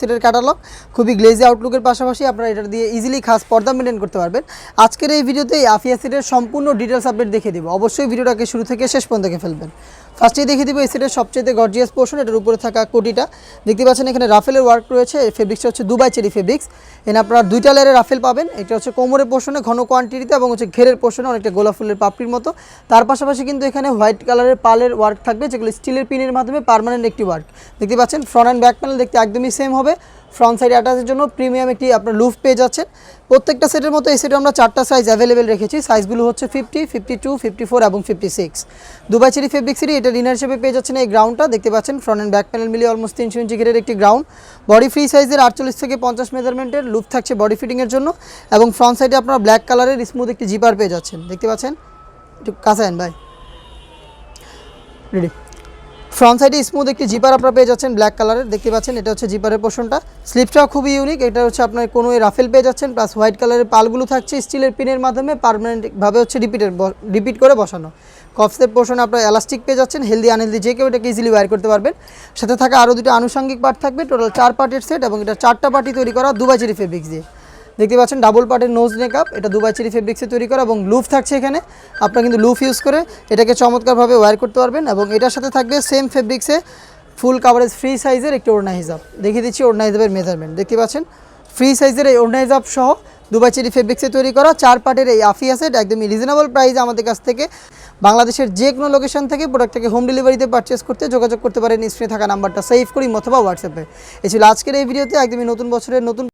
সেটের ক্যাটালগ খুবই গ্লেজি আউটলুকের পাশাপাশি আপনারা এটা দিয়ে ইজিলি খাস পর্দা মেনটেন করতে পারবেন। আজকের এই ভিডিওতে এই আফিয়া সেটের সম্পূর্ণ ডিটেলস আপডেট দেখে দিব। অবশ্যই ভিডিওটাকে শুরু থেকে শেষ পর্যন্ত দেখে ফেলবেন। ফার্স্টেই দেখে দিব এই সেটের সবচেয়ে গর্জিয়াস পোর্শন এটার উপরে থাকা কোটিটা। দেখতে পাচ্ছেন এখানে রাফেলের ওয়ার্ক রয়েছে ফেব্রিক্সটা হচ্ছে দুবাই চেরি ফেব্রিক্স এখানে আপনারা দুইটা লেয়ারের রাফেল পাবেন, এটা হচ্ছে কোমরের পোর্শনে ঘন কোয়ান্টিটিতে এবং হচ্ছে ঘেরের পোর্শনে অনেকটা গোলাপ ফুলের পাপড়ির মতো। তার পাশাপাশি কিন্তু এখানে হোয়াইট কালারের পালের ওয়ার্ক থাকবে, যেগুলো স্টিলের পিনের মাধ্যমে পারমানেন্ট একটি ওয়ার্ক দেখতে পাচ্ছেন ফ্রন্ট অ্যান্ড ব্যাক প্যানেল দেখতে একদমই সেম হবে। ফ্রন্ট সাইড অ্যাটাচের জন্য প্রিমিয়াম একটি আপনার লুফ পেয়ে যাচ্ছেন। প্রত্যেকটা সেটের মতো এই সেটে আমরা চারটা সাইজ অ্যাভেলেবেল রেখেছি। সাইজগুলো হচ্ছে fifty fifty two fifty four এবং fifty six Dubai cherry fabric city এটা ডিনার হিসেবে পেয়ে যাচ্ছেন এই গ্রাউন্ডটা দেখতে পাচ্ছেন ফ্রন্ট অ্যান্ড ব্যাক প্যানেল মিলিয়ে অলমোস্ট তিনশো ইঞ্চি ঘেরের একটি গ্রাউন্ড বডি ফ্রি সাইজের আটচল্লিশ থেকে পঞ্চাশ মেজারমেন্টের লুপ থাকছে বডি ফিটিংয়ের জন্য। এবং ফ্রন্ট সাইডে আপনারা ব্ল্যাক কালারের স্মুথ একটি জিপার পেয়ে যাচ্ছেন। দেখতে পাচ্ছেন? একটু কাছে ভাই। রেডি ফ্রন্ট সাইডে স্মুথ একটি জিপার আপনারা পেয়ে যাচ্ছেন ব্ল্যাক কালারের দেখতে পাচ্ছেন, এটা হচ্ছে জিপারের পোর্শনটা স্লিপটাও খুবই ইউনিক এটা হচ্ছে আপনার কোনো রাফেল পেয়ে যাচ্ছেন প্লাস হোয়াইট কালারের পালগুলো থাকছে স্টিলের পিনের মাধ্যমে পারমানেন্টভাবে হচ্ছে রিপিটের রিপিট করে বসানো। কফসের পোর্শনে আপনার এলাস্টিক পেয়ে যাচ্ছেন হেলদি আনহেলদি যে কেউ এটাকে ইজিলি ওয়্যার করতে পারবেন। সাথে থাকা আরও দুটো আনুষঙ্গিক পার্ট থাকবে টোটাল চার পার্টের সেট এবং এটা চারটা পার্টি তৈরি করা দুবাই চেরি ফেব্রিক্স দিয়ে। দেখতে পাচ্ছেন ডাবল পার্টের নোজ মেকআপ এটা দুবাই চেরি ফেব্রিক্সে তৈরি করা এবং লুফ থাকছে এখানে। আপনারা কিন্তু লুফ ইউজ করে এটাকে চমৎকারভাবে ওয়্যার করতে পারবেন এবং এটার সাথে থাকবে সেম ফেব্রিক্সে ফুল কাভারেজ ফ্রি সাইজের একটি ওড়না হিসাব দেখিয়ে দিচ্ছি ওড়না হিসাবের মেজারমেন্ট দেখতে পাচ্ছেন ফ্রি সাইজের এই ওড়না হিসাব সহ দুবাই চেরি ফেব্রিক্সে তৈরি করা, চার পার্টের এই আফিয়া সেট একদমই রিজনেবল প্রাইস আমাদের কাছ থেকে, বাংলাদেশের যে কোনো লোকেশন থেকে প্রোডাক্টটাকে হোম ডেলিভারিতে পারচেস করতে যোগাযোগ করতে পারেন। স্ক্রিনে থাকা নাম্বারটা সেভ করি, অথবা হোয়াটসঅ্যাপে এই ছিল আজকের এই ভিডিওতে, একদমই নতুন বছরের নতুন